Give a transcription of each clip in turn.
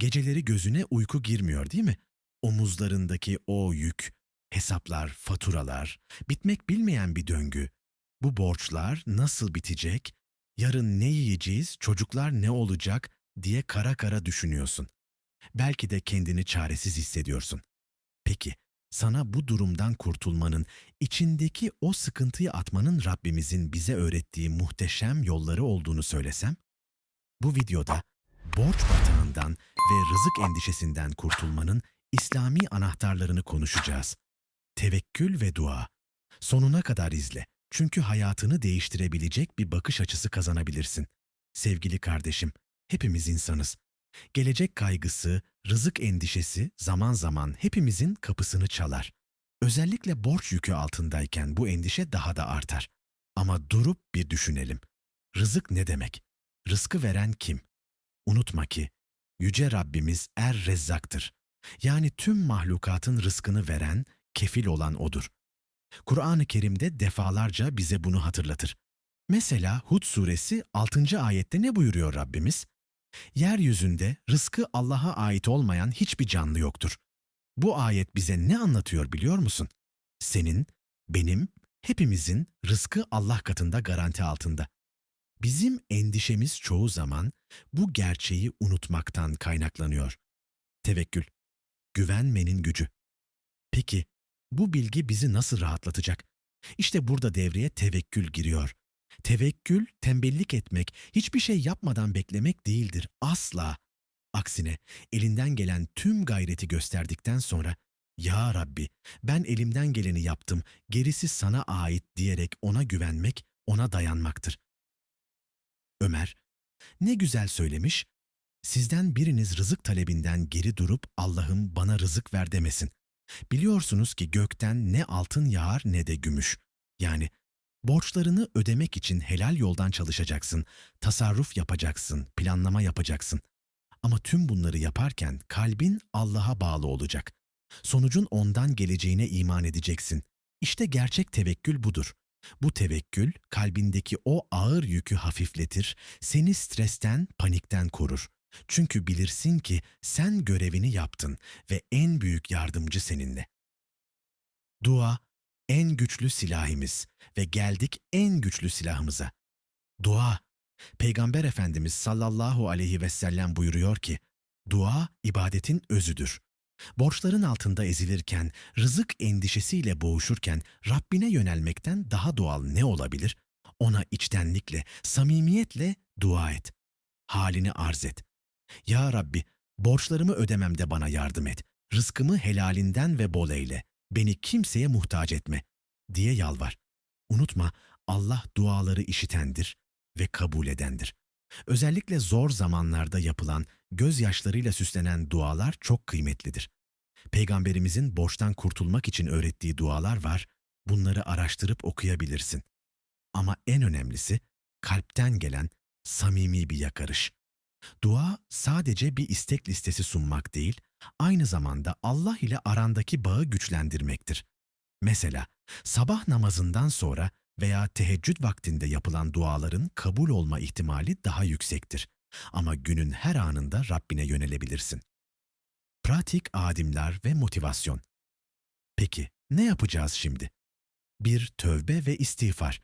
Geceleri gözüne uyku girmiyor değil mi? Omuzlarındaki o yük, hesaplar, faturalar, bitmek bilmeyen bir döngü. Bu borçlar nasıl bitecek? Yarın ne yiyeceğiz, çocuklar ne olacak diye kara kara düşünüyorsun. Belki de kendini çaresiz hissediyorsun. Peki, sana bu durumdan kurtulmanın, içindeki o sıkıntıyı atmanın Rabbimizin bize öğrettiği muhteşem yolları olduğunu söylesem? Bu videoda borç batağından ve rızık endişesinden kurtulmanın İslami anahtarlarını konuşacağız. Tevekkül ve dua. Sonuna kadar izle. Çünkü hayatını değiştirebilecek bir bakış açısı kazanabilirsin. Sevgili kardeşim, hepimiz insanız. Gelecek kaygısı, rızık endişesi zaman zaman hepimizin kapısını çalar. Özellikle borç yükü altındayken bu endişe daha da artar. Ama durup bir düşünelim. Rızık ne demek? Rızkı veren kim? Unutma ki yüce Rabbimiz Er Rezzak'tır. Yani tüm mahlukatın rızkını veren, kefil olan odur. Kur'an-ı Kerim'de defalarca bize bunu hatırlatır. Mesela Hud suresi 6. ayette ne buyuruyor Rabbimiz? Yeryüzünde rızkı Allah'a ait olmayan hiçbir canlı yoktur. Bu ayet bize ne anlatıyor biliyor musun? Senin, benim, hepimizin rızkı Allah katında garanti altında. Bizim endişemiz çoğu zaman bu gerçeği unutmaktan kaynaklanıyor. Tevekkül, güvenmenin gücü. Peki, bu bilgi bizi nasıl rahatlatacak? İşte burada devreye tevekkül giriyor. Tevekkül, tembellik etmek, hiçbir şey yapmadan beklemek değildir, asla. Aksine elinden gelen tüm gayreti gösterdikten sonra ''Ya Rabbi, ben elimden geleni yaptım, gerisi sana ait.'' diyerek ona güvenmek, ona dayanmaktır. Ömer, ne güzel söylemiş, sizden biriniz rızık talebinden geri durup Allah'ım bana rızık ver demesin. Biliyorsunuz ki gökten ne altın yağar ne de gümüş. Yani borçlarını ödemek için helal yoldan çalışacaksın, tasarruf yapacaksın, planlama yapacaksın. Ama tüm bunları yaparken kalbin Allah'a bağlı olacak. Sonucun ondan geleceğine iman edeceksin. İşte gerçek tevekkül budur. Bu tevekkül kalbindeki o ağır yükü hafifletir, seni stresten, panikten korur. Çünkü bilirsin ki sen görevini yaptın ve en büyük yardımcı seninle. Dua en güçlü silahımız ve geldik en güçlü silahımıza. Dua. Peygamber Efendimiz sallallahu aleyhi ve sellem buyuruyor ki, dua ibadetin özüdür. Borçların altında ezilirken, rızık endişesiyle boğuşurken Rabbine yönelmekten daha doğal ne olabilir? Ona içtenlikle, samimiyetle dua et. Halini arz et. Ya Rabbi, borçlarımı ödememde bana yardım et. Rızkımı helalinden ve bol eyle. Beni kimseye muhtaç etme diye yalvar. Unutma Allah duaları işitendir ve kabul edendir. Özellikle zor zamanlarda yapılan, gözyaşlarıyla süslenen dualar çok kıymetlidir. Peygamberimizin borçtan kurtulmak için öğrettiği dualar var, bunları araştırıp okuyabilirsin. Ama en önemlisi kalpten gelen samimi bir yakarış. Dua sadece bir istek listesi sunmak değil, aynı zamanda Allah ile arandaki bağı güçlendirmektir. Mesela sabah namazından sonra veya teheccüd vaktinde yapılan duaların kabul olma ihtimali daha yüksektir. Ama günün her anında Rabbine yönelebilirsin. Pratik adimler ve motivasyon. Peki ne yapacağız şimdi? Bir tövbe ve istiğfar.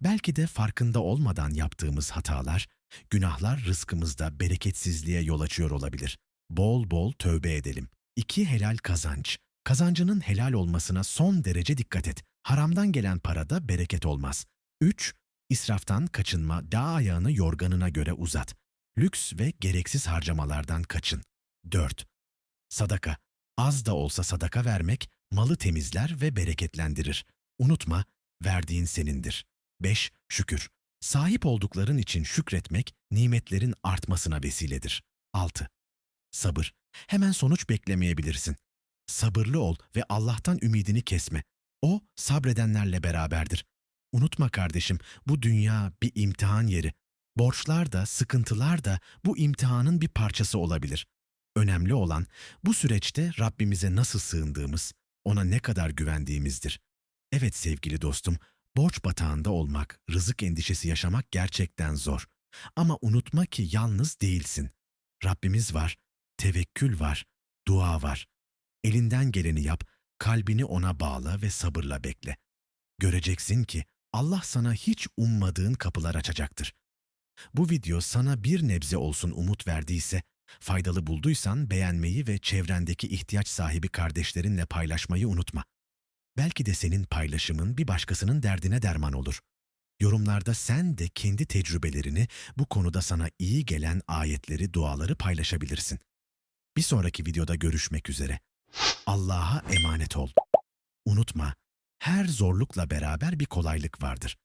Belki de farkında olmadan yaptığımız hatalar, günahlar rızkımızda bereketsizliğe yol açıyor olabilir. Bol bol tövbe edelim. İki helal kazanç. Kazancının helal olmasına son derece dikkat et. Haramdan gelen parada bereket olmaz. 3. İsraftan kaçınma, dağ ayağını yorganına göre uzat. Lüks ve gereksiz harcamalardan kaçın. 4. Sadaka. Az da olsa sadaka vermek, malı temizler ve bereketlendirir. Unutma, verdiğin senindir. 5. Şükür. Sahip oldukların için şükretmek, nimetlerin artmasına vesiledir. 6. Sabır. Hemen sonuç beklemeyebilirsin. Sabırlı ol ve Allah'tan ümidini kesme. O sabredenlerle beraberdir. Unutma kardeşim, bu dünya bir imtihan yeri. Borçlar da, sıkıntılar da bu imtihanın bir parçası olabilir. Önemli olan bu süreçte Rabbimize nasıl sığındığımız, ona ne kadar güvendiğimizdir. Evet sevgili dostum, borç batağında olmak, rızık endişesi yaşamak gerçekten zor. Ama unutma ki yalnız değilsin. Rabbimiz var Tevekkül var, dua var. Elinden geleni yap, kalbini ona bağla ve sabırla bekle. Göreceksin ki Allah sana hiç ummadığın kapılar açacaktır. Bu video sana bir nebze olsun umut verdiyse, faydalı bulduysan beğenmeyi ve çevrendeki ihtiyaç sahibi kardeşlerinle paylaşmayı unutma. Belki de senin paylaşımın bir başkasının derdine derman olur. Yorumlarda sen de kendi tecrübelerini, bu konuda sana iyi gelen ayetleri, duaları paylaşabilirsin. Bir sonraki videoda görüşmek üzere. Allah'a emanet ol. Unutma, her zorlukla beraber bir kolaylık vardır.